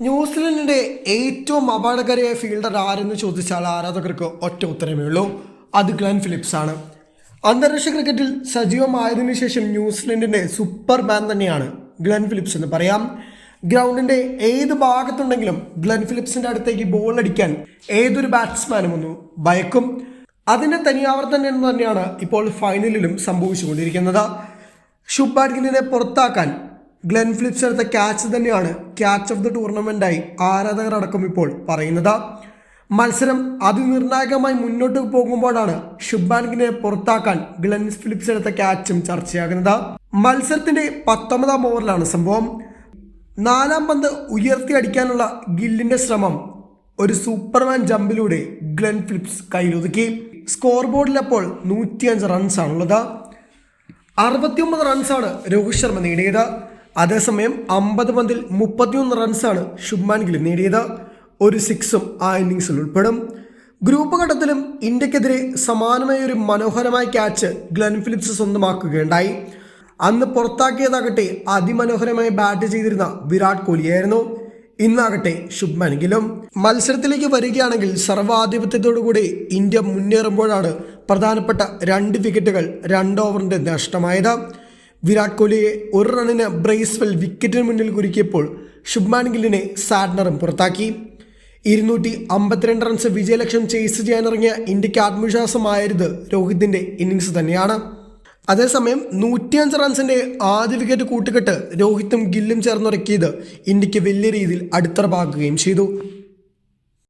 ന്യൂസിലൻഡിന്റെ ഏറ്റവും അപകടകരമായ ഫീൽഡർ ആരെന്ന് ചോദിച്ചാൽ ആരാധകർക്ക് ഒറ്റ ഉത്തരമേ ഉള്ളൂ. അത് ഗ്ലൻ ഫിലിപ്സ് ആണ് അന്താരാഷ്ട്ര ക്രിക്കറ്റിൽ സജീവമായതിനു ശേഷം ന്യൂസിലൻഡിന്റെ സൂപ്പർ മാൻ തന്നെയാണ് ഗ്ലൻ ഫിലിപ്സ് എന്ന് പറയാം. ഗ്രൗണ്ടിന്റെ ഏത് ഭാഗത്തുണ്ടെങ്കിലും ഗ്ലൻ ഫിലിപ്സിന്റെ അടുത്തേക്ക് ബോൾ അടിക്കാൻ ഏതൊരു ബാറ്റ്സ്മാനും ഒന്ന് ഭയക്കും. അതിന്റെ തനിയാവർത്തനം തന്നെയാണ് ഇപ്പോൾ ഫൈനലിലും സംഭവിച്ചുകൊണ്ടിരിക്കുന്നത്. ശുഭാൻ ഗില്ലിനെ പുറത്താക്കാൻ ഗ്ലെൻ ഫിലിപ്സ് എടുത്ത ക്യാച്ച് തന്നെയാണ് ക്യാച്ച് ഓഫ് ദി ടൂർണമെന്റായി ആരാധകർ അടക്കം ഇപ്പോൾ പറയുന്നത്. മത്സരം അതിനിർണായകമായി മുന്നോട്ട് പോകുമ്പോഴാണ് ഷുബാൻഗിനെ പുറത്താക്കാൻ ഗ്ലെൻ ഫിലിപ്സ് എടുത്ത ക്യാച്ചും ചർച്ചയാകുന്നത്. മത്സരത്തിന്റെ പത്തൊമ്പതാം ഓവറിലാണ് സംഭവം. നാലാം പന്ത് ഉയർത്തി അടിക്കാനുള്ള ഗില്ലിന്റെ ശ്രമം ഒരു സൂപ്പർമാൻ ജമ്പിലൂടെ ഗ്ലെൻ ഫിലിപ്സ് കയ്യിലൊതുക്കി. സ്കോർ ബോർഡിൽ അപ്പോൾ നൂറ്റിയഞ്ച് റൺസാണുള്ളത് അറുപത്തിയൊമ്പത് റൺസാണ് രോഹിത് ശർമ്മ നേടിയത്. അതേസമയം അമ്പത് പന്തിൽ മുപ്പത്തിയൊന്ന് റൺസാണ് ശുഭ്മാൻ ഗിൽ നേടിയത്. ഒരു സിക്സും ആ ഇന്നിങ്സിൽ ഉൾപ്പെടും. ഗ്രൂപ്പ് ഘട്ടത്തിലും ഇന്ത്യക്കെതിരെ സമാനമായ ഒരു മനോഹരമായ ക്യാച്ച് ഗ്ലെൻ ഫിലിപ്സ് സ്വന്തമാക്കുകയുണ്ടായി. അന്ന് പുറത്താക്കിയതാകട്ടെ അതിമനോഹരമായി ബാറ്റ് ചെയ്തിരുന്ന വിരാട് കോഹ്ലിയായിരുന്നു. ഇന്നാകട്ടെ ശുഭ്മാൻ ഗിലും. മത്സരത്തിലേക്ക് വരികയാണെങ്കിൽ സർവാധിപത്യത്തോടുകൂടി ഇന്ത്യ മുന്നേറുമ്പോഴാണ് പ്രധാനപ്പെട്ട രണ്ട് വിക്കറ്റുകൾ രണ്ട് ഓവറിന്റെ നഷ്ടമായത്. വിരാട് കോഹ്ലിയെ ഒരു റണ്ണിന് ബ്രേസ്വെൽ വിക്കറ്റിന് മുന്നിൽ കുരുക്കിയപ്പോൾ ശുഭ്മാൻ ഗില്ലിനെ സാഡ്നറും പുറത്താക്കി. ഇരുന്നൂറ്റി അമ്പത്തിരണ്ട് റൺസ് വിജയലക്ഷ്യം ചേസ് ചെയ്യാനിറങ്ങിയ ഇന്ത്യയ്ക്ക് ആത്മവിശ്വാസമായത് രോഹിതിന്റെ ഇന്നിങ്സ് തന്നെയാണ്. അതേസമയം നൂറ്റിയഞ്ച് റൺസിന്റെ ആദ്യ വിക്കറ്റ് കൂട്ടുകെട്ട് രോഹിത്തും ഗില്ലും ചേർന്നുറക്കിയത് ഇന്ത്യയ്ക്ക് വലിയ രീതിയിൽ അടിത്തറപ്പാക്കുകയും ചെയ്തു.